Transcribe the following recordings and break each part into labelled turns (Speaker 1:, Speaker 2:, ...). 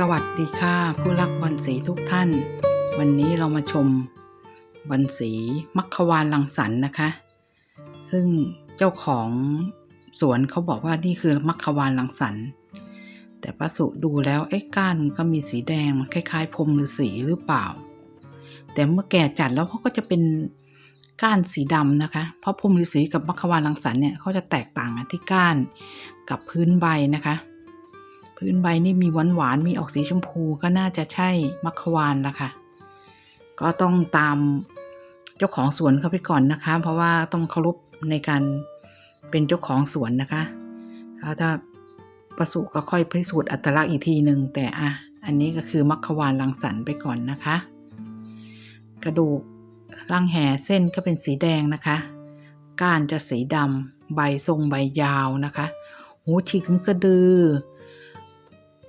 Speaker 1: สวัสดีค่ะผู้รักบอลสีทุกท่าน วันนี้เรามาชมบอลสีมัคควานลังสรรค์นะคะ ซึ่งเจ้าของสวนเขาบอกว่านี่คือมัคควานลังสรรแต่ป้าสุดูแล้วไอ้ก้านมันก็มีสีแดงมันคล้าย ๆพรมหรือสีหรือเปล่า แต่เมื่อแก่จัดแล้วเขาก็จะเป็นก้านสีดำนะคะ เพราะพรมฤาษีกับมัคควานลังสรรเนี่ยเขาจะแตกต่างกันที่ก้านกับพื้นใบนะคะ พื้นใบนี่มีหวานหวานมีออกสีชมพูก็น่าจะใช่มัคควานละค่ะ ก็ต้องตามเจ้าของสวนเข้าไปก่อนนะคะ เพราะว่าต้องเคารพในการเป็นเจ้าของสวนนะคะแล้วถ้าประสุก็ค่อยพิสูจน์อัตลักษณ์อีกทีหนึ่งแต่อะอันนี้ก็คือมัคควานลังสรรไปก่อนนะคะ กระดูกร่างแห่เส้นก็เป็นสีแดงนะคะ ก้านจะสีดำใบทรงใบยาวนะคะ หูฉีกถึงสะดือ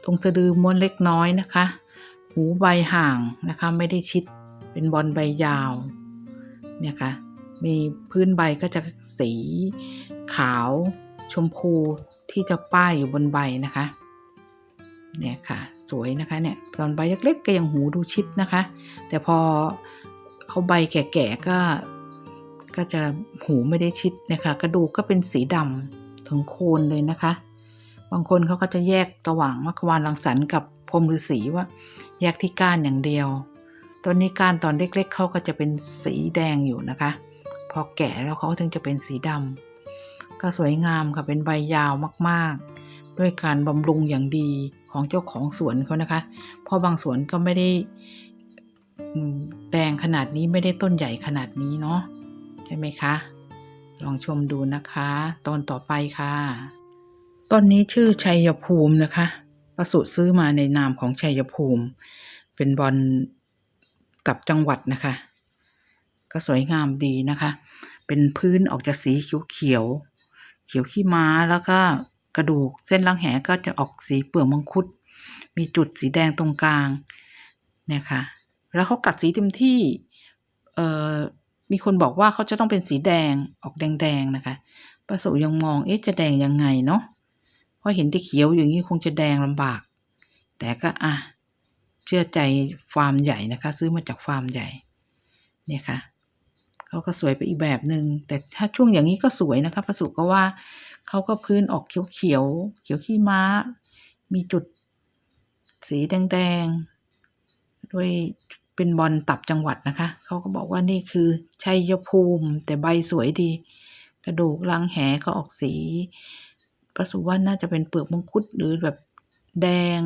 Speaker 1: ตรงสะดือม้วนเล็กน้อยนะคะ หูใบห่างนะคะ ไม่ได้ชิดเป็นบอลใบยาวเนี่ยค่ะ มีพื้นใบก็จะสีขาวชมพูที่จะป้ายอยู่บนใบนะคะ เนี่ยค่ะ สวยนะคะเนี่ยตอนใบเล็กๆก็ยังหูดูชิดนะคะ แต่พอเขาใบแก่ๆก็ก็จะหูไม่ได้ชิดนะคะ กระดูกก็เป็นสีดำถึงโคนเลยนะคะางคนเขาก็จะแยกระหว่างมัคควานรังสรรค์กับพรหมฤาษีว่า แยกที่ก้านอย่างเดียวต้นนี้ก้านตอนเล็ก ๆเขาก็จะเป็นสีแดงอยู่นะคะ พอแก่แล้วเขาถึงจะเป็นสีดำก็สวยงามค่ะเป็นใบยาวมากๆ ด้วยการบำรุงอย่างดีของเจ้าของสวนเขานะคะเพราะบางสวนก็ไม่ได้แดงขนาดนี้ไม่ได้ต้นใหญ่ขนาดนี้เนาะใช่ไหมคะ ลองชมดูนะคะ ตอนต่อไปค่ะ ต้นนี้ชื่อชัยภูมินะคะประสุซื้อมาในนามของชัยภูมิ เป็นบอลกับจังหวัดนะคะ ก็สวยงามดีนะคะ เป็นพื้นออกจากสีเขียวเขียวเขียวขี้ม้าแล้วก็กระดูกเส้นรังแหก็จะออกสีเปลือกมังคุด มีจุดสีแดงตรงกลางเนี่ยค่ะ แล้วเขากัดสีเต็มที่ เอ่อ มีคนบอกว่าเขาจะต้องเป็นสีแดงออกแดงๆนะคะประสุยังมอง เอ๊ะจะแดงยังไงเนาะ ราะเห็นที่เขียวอย่างนี้คงจะแดงลำบาก แต่ก็อะเชื่อใจฟาร์มใหญ่นะคะ ซื้อมาจากฟาร์มใหญ่ เนี่ยค่ะเขาก็สวยไปอีกแบบหนึง่งแต่ถ้าช่วงอย่างนี้ก็สวยนะคะประสุก็ว่าเขาก็พื้นออกเขียวเขียวเขียวขี้ม้า มีจุดสีแดงๆด้วยเป็นบอลตับจังหวัดนะคะ เขาก็บอกว่านี่คือชัยภูมิ แต่ใบสวยดี กระดูกรังแหก็ออกสี ประสุว่าน่าจะเป็นเปลือกมังคุดหรือแบบแดง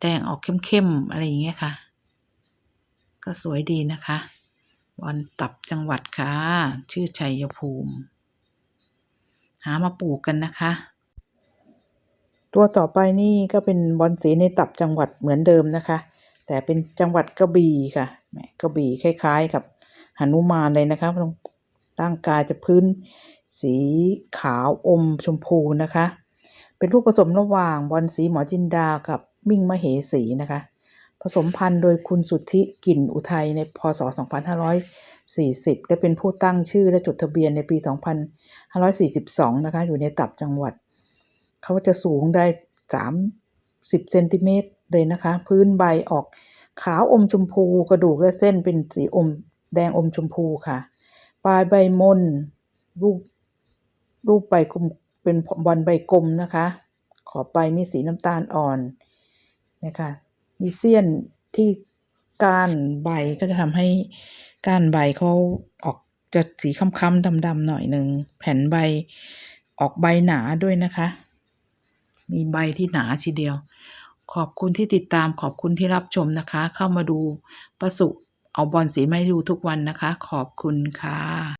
Speaker 1: แดงออกเข้มๆอะไรอย่างเงี้ยค่ะ ก็สวยดีนะคะบอลตับจังหวัดค่ะ ชื่อชัยภูมิ หามาปลูกกันนะคะ ตัวต่อไปนี่ก็เป็นบอลสีในตับจังหวัดเหมือนเดิมนะคะ แต่เป็นจังหวัดกระบี่ค่ะแหมกระบี่คล้าย ๆ กับหนุมานเลยนะคะตรงร่างกายจะพื้น สีขาวอมชมพูนะคะ เป็นลูกผสมระหว่างบอลสีหมอจินดากับมิ่งมเหสีนะคะ ผสมพันธุ์โดยคุณสุทธิกลิ่นอุทัยในพศ 2540 และเป็นผู้ตั้งชื่อและจดทะเบียนในปี 2542 นะคะ อยู่ในตับจังหวัด เขาจะสูงได้ 30 เซนติเมตรเลยนะคะ พื้นใบออกขาวอมชมพูกระดูกและเส้นเป็นสีอมแดงอมชมพูค่ะ ปลายใบมนรูป รูปใบกลมเป็นบอลใบกลมนะคะ ขอบใบมีสีน้ำตาลอ่อนนะคะมีเสี้ยนที่ก้านใบก็จะทำให้ก้านใบเขาออกจะสีค้ำๆดำๆหน่อยหนึ่งแผ่นใบออกใบหนาด้วยนะคะ มีใบที่หนาทีเดียว ขอบคุณที่ติดตามขอบคุณที่รับชมนะคะ เข้ามาดูประสุเอาบอลสีไมาให้ดูทุกวันนะคะ ขอบคุณค่ะ